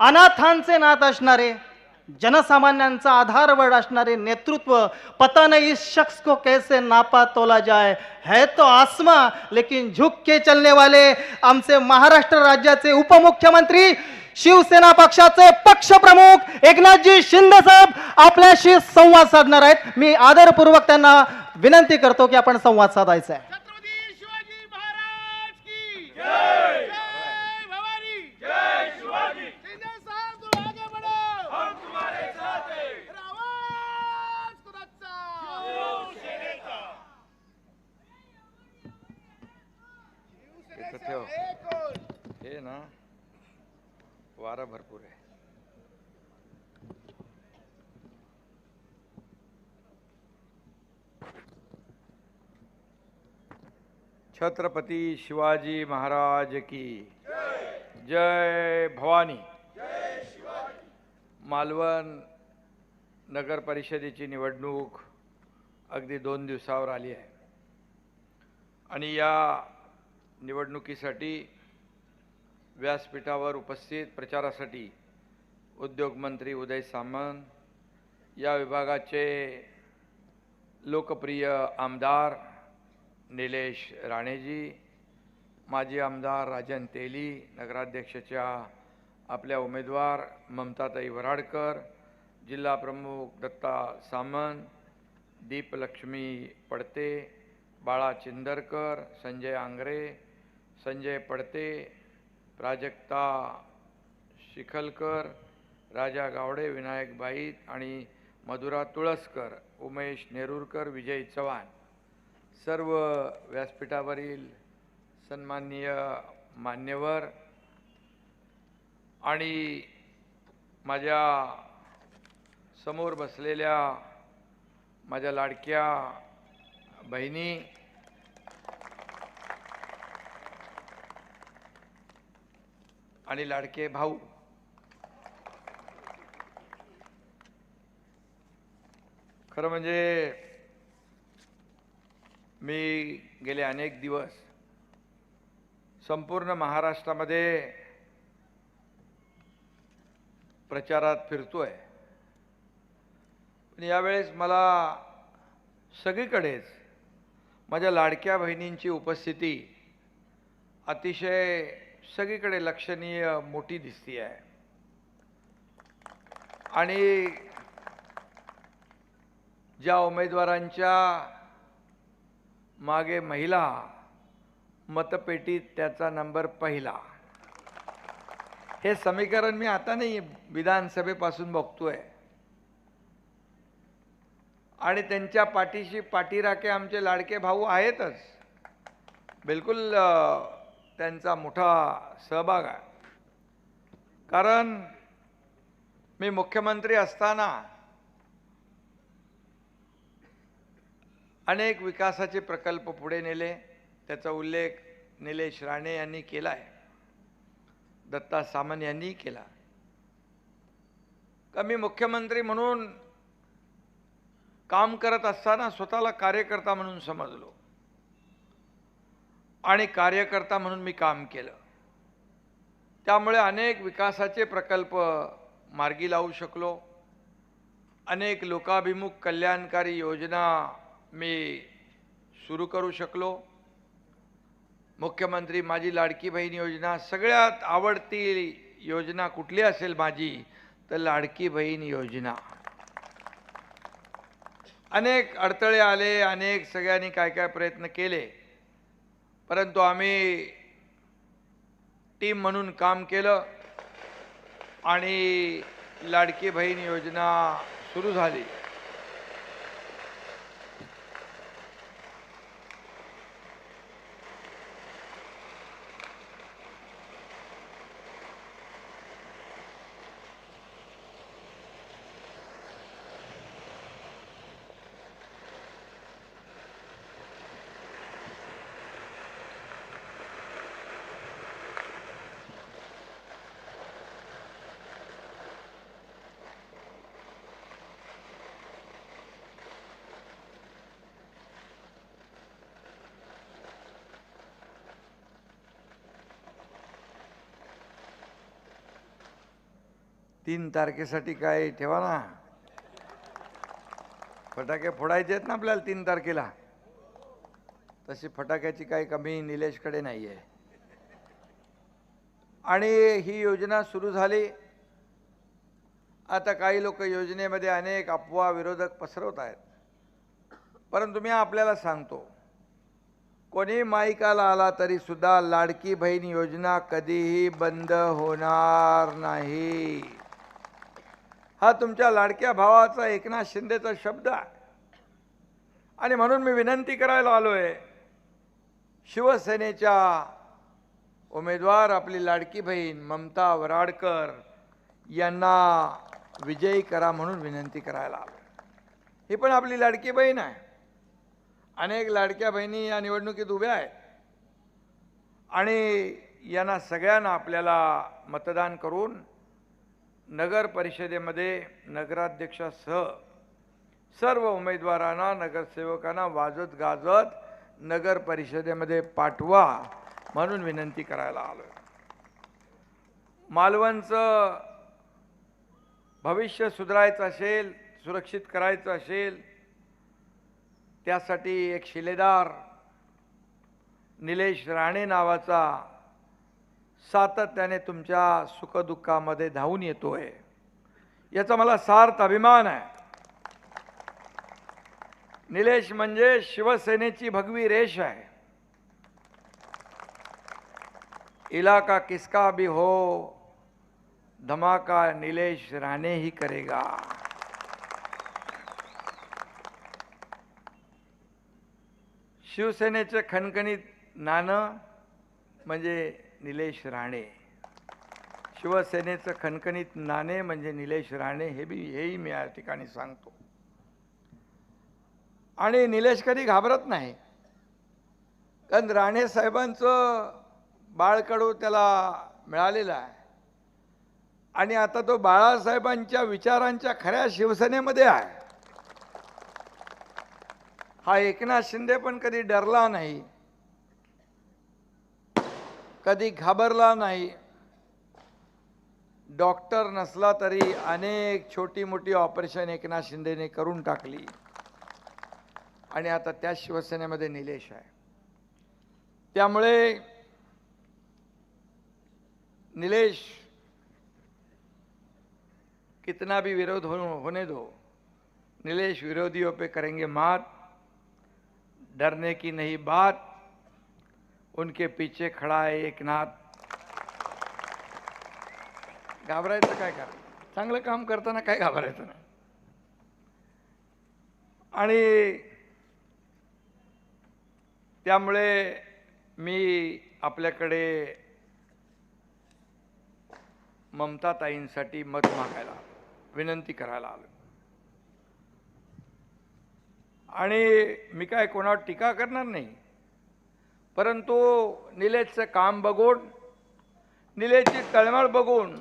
अनाथांचे नाथ असणारे जनसामान्यांचा आधारवड असणारे नेतृत्व पता नहीं इस शख्स को कैसे नापा तोला जाय है तो आसमा लेकिन झुक के चलने वाले आमचे महाराष्ट्र राज्याचे उपमुख्यमंत्री शिवसेना पक्षाचे पक्षप्रमुख एकनाथजी शिंदे साहेब आपल्याशी संवाद साधणार आहेत. मी आदरपूर्वक त्यांना विनंती करतो की आपण संवाद साधायचा आहे छत्रपती शिवाजी महाराज की जय जय भवानी जय शिवाजी शिंदे साहब तुम आगे बढ़ो हम तुम्हारे साथ हैं आवाज कुणाचा शिवसेनेचा इथं ठेव. एक और हे ना वारा भरपूर आहे छत्रपती शिवाजी महाराज की। जय भवानी। मालवण नगर परिषदेची निवडणूक अगदी दोन दिवसावर आली आहे. आणि या निवडणुकीसाठी व्यासपीठावर उपस्थित प्रचारासाठी उद्योगमंत्री उदय सामंत या विभागाचे लोकप्रिय आमदार निलेश राणेजी माजी आमदार राजन तेली नगराध्यक्षाच्या आपल्या उमेदवार ममताताई वराडकर जिल्हा प्रमुख दत्ता सामंत दीपलक्ष्मी पडते बाळा चिंदरकर संजय आंग्रे संजय पडते प्राजक्ता शिखलकर राजा गावडे विनायक बाईत आणि मधुरा तुळसकर उमेश नेरूरकर विजय चव्हाण. सर्व व्यासपीठावरील सन्माननीय मान्यवर आणि माझ्यासमोर बसलेल्या माझ्या लाडक्या बहिणी आणि लाडके भाऊ खरं म्हणजे मी गेले अनेक दिवस संपूर्ण महाराष्ट्रामध्ये प्रचारात फिरतो आहे पण यावेळेस मला सगळीकडेच माझ्या लाडक्या बहिणींची उपस्थिती अतिशय सगळीकडे लक्षणीय मोठी दिसती आहे. आणि ज्या उमेदवारांच्या मागे महिला मतपेटीत त्याचा नंबर पहिला. हे समीकरण मी आता नाही विधानसभेपासून बघतोय. आणि त्यांच्या पाठीशी पाठीराखे आमचे लाडके भाऊ आहेतच. बिलकुल त्यांचा मोठा सहभाग आहे. कारण मी मुख्यमंत्री असताना अनेक विकासाचे प्रकल्प पुढे नेले. त्याचा उल्लेख निलेश राणे यांनी केला आहे. दत्ता सामंत यांनी केला. का मी मुख्यमंत्री म्हणून काम करत असताना स्वतःला कार्यकर्ता म्हणून समजलो. आणि कार्यकर्ता म्हणून मी काम केलं. त्यामुळे अनेक विकासाचे प्रकल्प मार्गी लावू शकलो. अनेक लोकाभिमुख कल्याणकारी योजना मी सुरू करू शकलो. मुख्यमंत्री माझी लाडकी बहीण योजना सगळ्यात आवडती योजना कुठली असेल माझी? तर लाडकी बहीण योजना. अनेक अडथळे आले अनेक सगळ्यांनी काय काय प्रयत्न केले. परंतु आम्ही टीम म्हणून काम केलं आणि लाडकी बहीण योजना सुरू झाली. तीन तारखेसाठी काय ठेवा ना. फटाके फोडायचे आहेत ना आपल्याला तीन तारखेला. तशी फटाक्याची काही कमी निलेशकडे नाही आहे आणि ही योजना सुरू झाली. आता काही लोक योजनेमध्ये अनेक अफवा विरोधक पसरवत आहेत. परंतु मी आपल्याला सांगतो कोणी माईकाला आला तरी सुद्धा लाडकी बहीण योजना कधीही बंद होणार नाही. हा तुमच्या लाडक्या भावाचा एकनाथ शिंदेचा शब्द आहे. आणि म्हणून मी विनंती करायला आलो आहे शिवसेनेच्या उमेदवार आपली लाडकी बहीण ममता वराडकर यांना विजयी करा म्हणून विनंती करायला आलो ही पण आपली लाडकी बहीण आहे. अनेक लाडक्या बहिणी या निवडणुकीत उभ्या आहेत. आणि यांना सगळ्यांना आपल्याला मतदान करून नगर परिषदेमध्ये नगराध्यक्षासह सर्व उमेदवारांना नगरसेवकांना वाजत गाजत नगर परिषदेमध्ये पाठवा म्हणून विनंती करायला आलो मालवणचं भविष्य सुधारायचं असेल सुरक्षित करायचं असेल त्यासाठी एक शिलेदार निलेश राणे नावाचा सातत्याने तुमच्या सुखदुःखामध्ये धावून येतोय. याचा मला सार्थ अभिमान आहे. निलेश म्हणजे शिवसेनेची भगवी रेष आहे. इलाका किसका भी हो धमाका निलेश राणे ही करेगा. शिवसेनेचे खणखणीत नाणं म्हणजे निलेश राणे. शिवसेनेचं खणखणीत नाणे म्हणजे निलेश राणे हे बी हेही मी या ठिकाणी सांगतो. आणि निलेश कधी घाबरत नाही. कारण राणे साहेबांचं बाळकडू त्याला मिळालेलं आहे. आणि आता तो बाळासाहेबांच्या विचारांच्या खऱ्या शिवसेनेमध्ये आहे. हा एकनाथ शिंदे पण कधी डरला नाही. कधी घाबरला नाही. डॉक्टर नसला तरी अनेक छोटी मोठी ऑपरेशन एकनाथ शिंदेने करून टाकली. आणि आता त्या शिवसेनेमध्ये निलेश आहे. त्यामुळे निलेश कितना भी विरोध हो, होने दो. निलेश विरोधियों पे करेंगे मात. डरने की नहीं बात. उनके पीछे खड़ा है एक नाथ। घाबरायचं काय का चांगलं काम करताना काय घाबरायचं नाही. आणि त्यामुळे मी आपल्याकडे ममताताईंसाठी मत मागायला विनंती करायला आलो. आणि मी काय कोणावर टीका करणार नाही. परंतु निलेशचं काम बघून निलेशची तळमळ बघून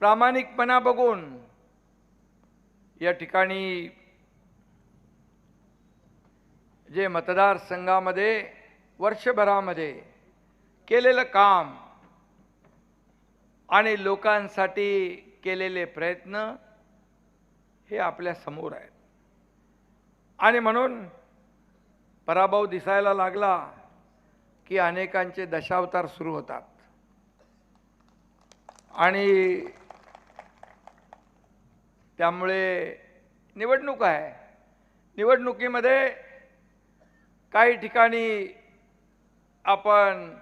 प्रामाणिकपणा बघून या ठिकाणी जे मतदारसंघामध्ये वर्षभरामध्ये केलेलं काम आणि लोकांसाठी केलेले प्रयत्न हे आपल्यासमोर आहेत. आणि म्हणून पराभव दिसायला लागला की अनेकांचे दशावतार सुरू होतात. आणि त्यामुळे निवडणूक आहे. निवडणुकीमध्ये काही ठिकाणी आपण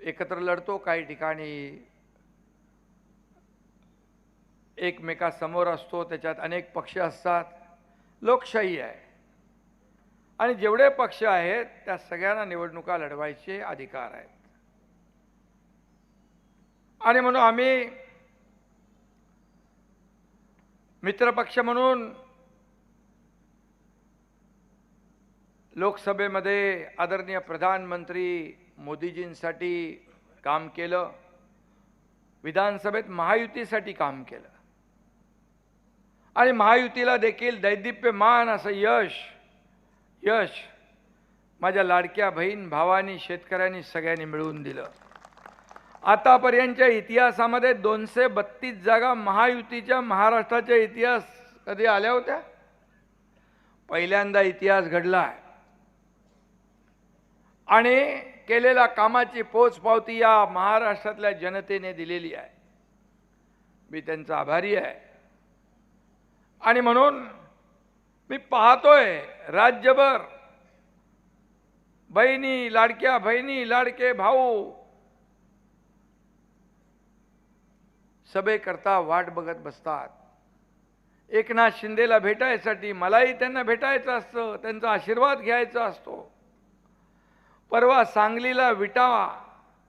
एकत्र लढतो काही ठिकाणी एकमेकासमोर असतो त्याच्यात अनेक पक्ष असतात. लोकशाही आहे. आणि जेवढे पक्ष आहेत त्या सगळ्यांना निवडणुका लढवायचे अधिकार आहेत. आणि म्हणून आम्ही मित्रपक्ष म्हणून लोकसभेमध्ये आदरणीय प्रधानमंत्री मोदीजींसाठी काम केलं विधानसभेत महायुतीसाठी काम केलं. आणि महायुतीला देखील दैदिप्यमान असं यश यश माझ्या लाडक्या बहीण भावानी शेतकऱ्यांनी सगळ्यांनी मिळवून दिलं. आतापर्यंतच्या इतिहासामध्ये दोनशे बत्तीस जागा महायुतीच्या महाराष्ट्राच्या इतिहास कधी आल्या होत्या? पहिल्यांदा इतिहास घडला आहे आणि केलेल्या कामाची पोचपावती या महाराष्ट्रातल्या जनतेने दिलेली आहे. मी त्यांचा आभारी आहे. आणि म्हणून मी पाहतोय राज्यभर. बहिणी लाडक्या बहिणी लाडके भाऊ. सभेकरता वाट बघत बसतात. एकनाथ शिंदेला भेटायसाठी मलाही त्यांना भेटायचं असतं त्यांचा आशीर्वाद घ्यायचा असतो. परवा सांगलीला विटा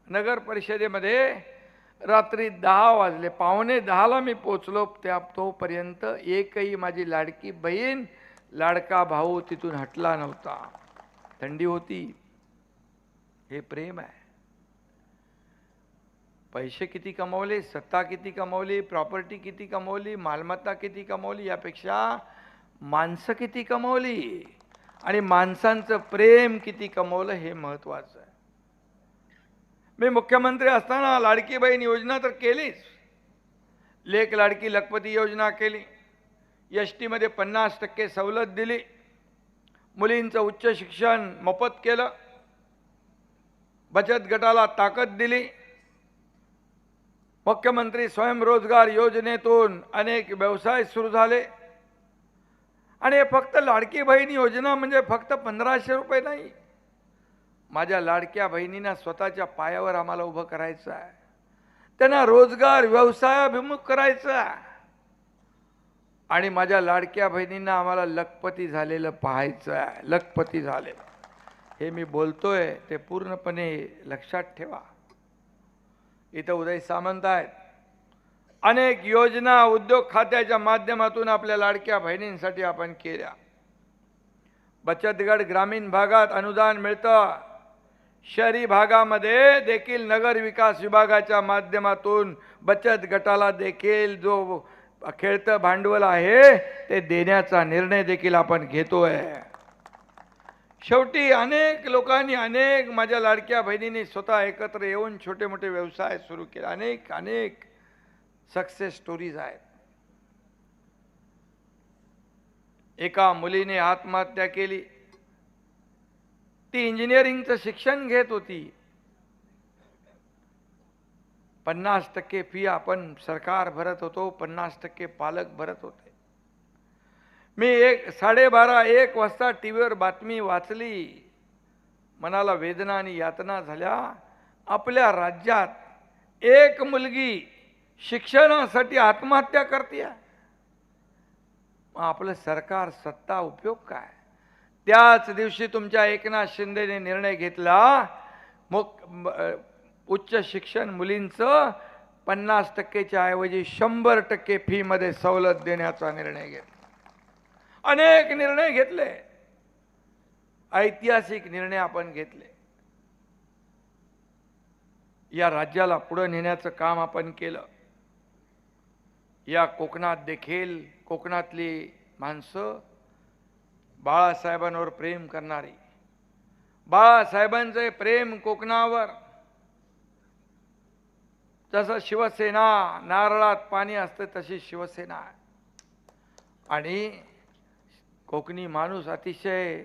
नगर परिषदेमध्ये रात्री दहा वाजले. पावणे दहाला मी पोचलो त्या तोपर्यंत एकही माझी लाडकी बहीण लाडका भाऊ तिथून हटला नव्हता. थंडी होती. हे प्रेम आहे. पैसे किती कमवले सत्ता किती कमवली प्रॉपर्टी किती कमवली मालमत्ता किती कमवली यापेक्षा माणसं किती कमवली आणि माणसांचं प्रेम किती कमवलं हे महत्वाचं आहे. मी मुख्यमंत्री असताना लाडकी बहीण योजना तर केलीच. लेख लाडकी लखपती योजना केली. एस टीमध्ये पन्नास टक्के सवलत दिली. मुलींचं उच्च शिक्षण मोफत केलं. बचत गटाला ताकद दिली. मुख्यमंत्री स्वयंरोजगार योजनेतून अनेक व्यवसाय सुरू झाले. आणि हे फक्त लाडकी बहीण योजना म्हणजे फक्त पंधराशे रुपये नाही. माझ्या लाडक्या बहिणींना स्वतःच्या पायावर आम्हाला उभं करायचं आहे त्यांना रोजगार व्यवसायाभिमुख करायचं आहे आणि माझ्या लाडक्या बहिणींना आम्हाला लखपती झालेलं पाहायचं आहे. लखपती झालेलं हे मी बोलतोय ते पूर्णपणे लक्षात ठेवा. इथं उदय सामंत आहेत. अनेक योजना उद्योग खात्याच्या माध्यमातून आपल्या लाडक्या बहिणींसाठी आपण केल्या. बचत गट ग्रामीण भागात अनुदान मिळतं. शहरी भागामध्ये देखील नगर विकास विभागाच्या माध्यमातून बचत गटाला देखील जो खेळतं भांडवल आहे ते देण्याचा निर्णय देखील आपण घेतोय. शेवटी अनेक लोकांनी अनेक माझ्या लाडक्या बहिणींनी स्वतः एकत्र येऊन छोटे मोठे व्यवसाय सुरू केले. अनेक अनेक सक्सेस स्टोरीज आहेत. एका मुलीने आत्महत्या केली. ती इंजिनिअरिंगचं शिक्षण घेत होती. पन्नास टक्के फी आपण सरकार भरत होतो पन्नास टक्के पालक भरत होते. मी एक साडेबारा एक वाजता टी व्हीवर बातमी वाचली. मनाला वेदना आणि यातना झाल्या. आपल्या राज्यात एक मुलगी शिक्षणासाठी आत्महत्या करते आपलं सरकार सत्ता उपयोग काय? त्याच दिवशी तुमच्या एकनाथ शिंदेने निर्णय घेतला. मुक उच्च शिक्षण मुलींचं पन्नास टक्केच्या ऐवजी शंभर टक्के फीमध्ये सवलत देण्याचा निर्णय घेतला. अनेक निर्णय घेतले. ऐतिहासिक निर्णय आपण घेतले. या राज्याला पुढे नेण्याचं काम आपण केलं. या कोकणात देखील कोकणातली माणसं बाळासाहेबांवर प्रेम करणारी. बाळासाहेबांचे प्रेम कोकणावर. जसं शिवसेना नारळात पाणी असतं तशी शिवसेना आहे. आणि कोकणी माणूस अतिशय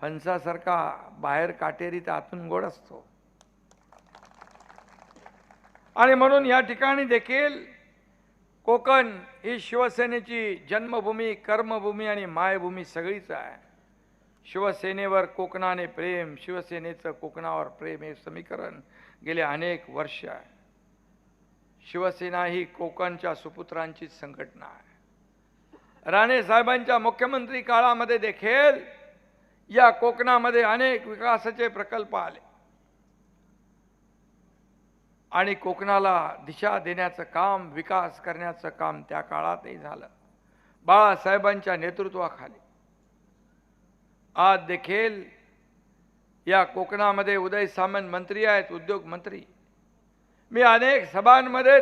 फणसासारखा बाहेर काटेरी तर आतून गोड असतो. आणि म्हणून या ठिकाणी देखील कोकण ही शिवसेनेची जन्मभूमी कर्मभूमी आणि मायभूमी सगळीच आहे. शिवसेनेवर कोकणाने प्रेम शिवसेनेचं कोकणावर प्रेम हे समीकरण गेले अनेक वर्ष आहे. शिवसेना ही कोकणच्या सुपुत्रांची संघटना आहे. राणे साहेबांच्या मुख्यमंत्री काळामध्ये देखील या कोकणामध्ये अनेक विकासाचे प्रकल्प आले. आणि कोकणाला दिशा देण्याचं काम विकास करण्याचं काम त्या काळातही झालं. बाळासाहेबांच्या नेतृत्वाखाली. आज देखील या कोकणामध्ये उदय सामंत मंत्री आहेत उद्योग मंत्री. मी अनेक सभांमध्ये